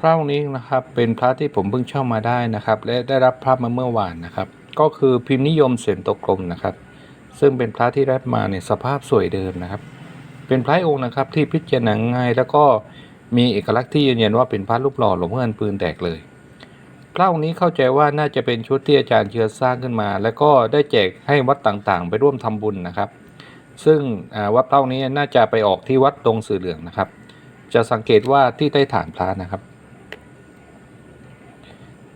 พระองค์นี้นะครับเป็นพระที่ผมเพิ่งเช่ามาได้นะครับ และได้รับพระมาเมื่อวานนะครับ ก็คือพิมพ์นิยมเสียนตกกลมนะครับ ซึ่งเป็นพระที่ได้มาในสภาพสวยเดิมนะครับ เป็นพระองค์นะครับที่พิจารณาง่ายแล้วก็มีเอกลักษณ์ที่ยืนยันว่าเป็นพระรูปหล่อหลวงพ่อเงินปืนแตกเลยพระองค์นี้เข้าใจว่าน่าจะเป็นชุดที่อาจารย์เชื้อสร้างขึ้นมา แล้วก็ได้แจกให้วัดต่างๆ ไปร่วมทำบุญนะครับ ซึ่งวัดพระองค์นี้น่าจะไปออกที่วัดตรงสื่อเหลืองนะครับ จะสังเกตว่าที่ใต้ฐานพระนะครับ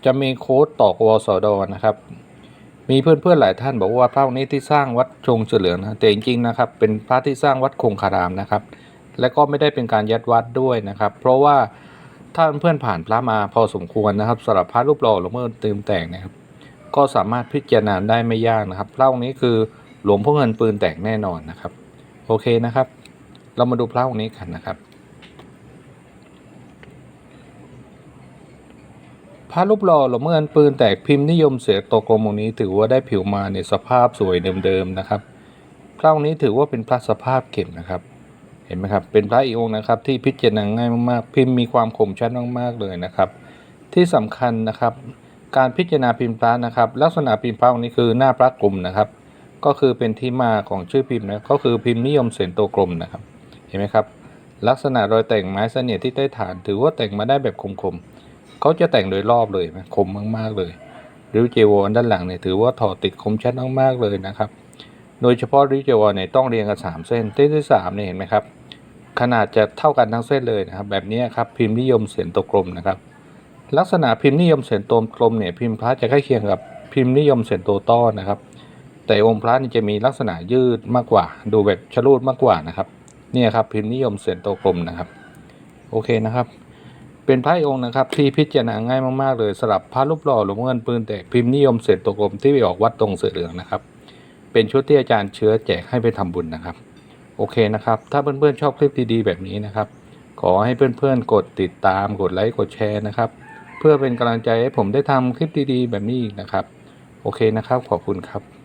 จะมีโค้ดตอกวสดนะครับ มีเพื่อนๆหลายท่านบอกว่าพระองค์นี้ที่สร้างวัดชงเฉลืองนะแต่จริงๆนะครับ เป็นพระที่สร้างวัดคงคารามนะครับ และก็ไม่ได้เป็นการยัดวัดด้วยนะครับ เพราะว่าถ้าเพื่อนผ่านพระมาพอสมควรนะครับสำหรับพระรูปหล่อหลวงพ่อเตืมแต่งนะครับ ก็สามารถพิจารณาได้ไม่ยากนะครับพระองค์นี้คือหลวงพ่อเงินปืนแตกแน่นอนนะครับ โอเคนะครับ เรามาดูพระองค์นี้กันนะครับ พระรูปหล่อหลวงเงินปืนแตกพิมพ์นิยมเสียตกลมองนี้ถือว่าได้ผิวมาในสภาพสวยเดิมๆนะครับพระองค์นี้ถือว่าเป็นพระสภาพเก็บนะครับ เห็นไหมครับ เป็นพระอีกองค์นะครับ ที่พิจารณาง่ายมากๆ พิมพ์มีความคมชัดมากๆเลยนะครับ ที่สำคัญนะครับ การพิจารณาพิมพ์พระนะครับ ลักษณะพิมพ์พระองค์นี้คือหน้าพระกลมนะครับ ก็คือเป็นที่มาของชื่อพิมพ์นะก็คือพิมพ์นิยมเสียนตกลมนะครับ เห็นไหมครับ ลักษณะรอยแต่งไม้เสนียดที่ใต้ฐาน ถือว่าแต่งมาได้แบบคมๆ เขาจะแต่งโดยรอบเลยนะคมมากๆเลยริ้วเจวรด้านหลังเนี่ยถือว่าถอดติดคมชัดมากๆเลยนะครับ โดยเฉพาะริ้วเจวรเนี่ยต้องเรียงกันสามเส้นเส้นที่สามเนี่ยเห็นไหมครับ ขนาดจะเท่ากันทั้งเส้นเลยนะครับ แบบนี้ครับพิมพ์นิยมเสียนตกลมนะครับ ลักษณะพิมพ์นิยมเสียนตกลมเนี่ยพิมพ์พระจะใกล้เคียงกับพิมพ์นิยมเสียนตัวต้อนะครับ แต่องค์พระนี่จะมีลักษณะยืดมากกว่า ดูแบบชะลูดมากกว่านะครับ เนี่ยครับพิมพ์นิยมเสียนตกลมนะครับ โอเคนะครับ เป็นพระองค์นะครับที่พิจารณาง่ายมากๆเลยสำหรับพระรูปหล่อหลวงเงินปืนแตกพิมพ์นิยมเสียนตัวกลมที่ไปออกวัดตรงเสือเหลืองนะครับ เป็นชุดที่อาจารย์เชื้อแจกให้ไปทำบุญนะครับ โอเคนะครับ ถ้าเพื่อนๆชอบคลิปดีๆแบบนี้นะครับ ขอให้เพื่อนๆกดติดตามกดไลค์กดแชร์นะครับ เพื่อเป็นกำลังใจให้ผมได้ทำคลิปดีๆ แบบนี้อีกนะครับ โอเคนะครับ ขอบคุณครับ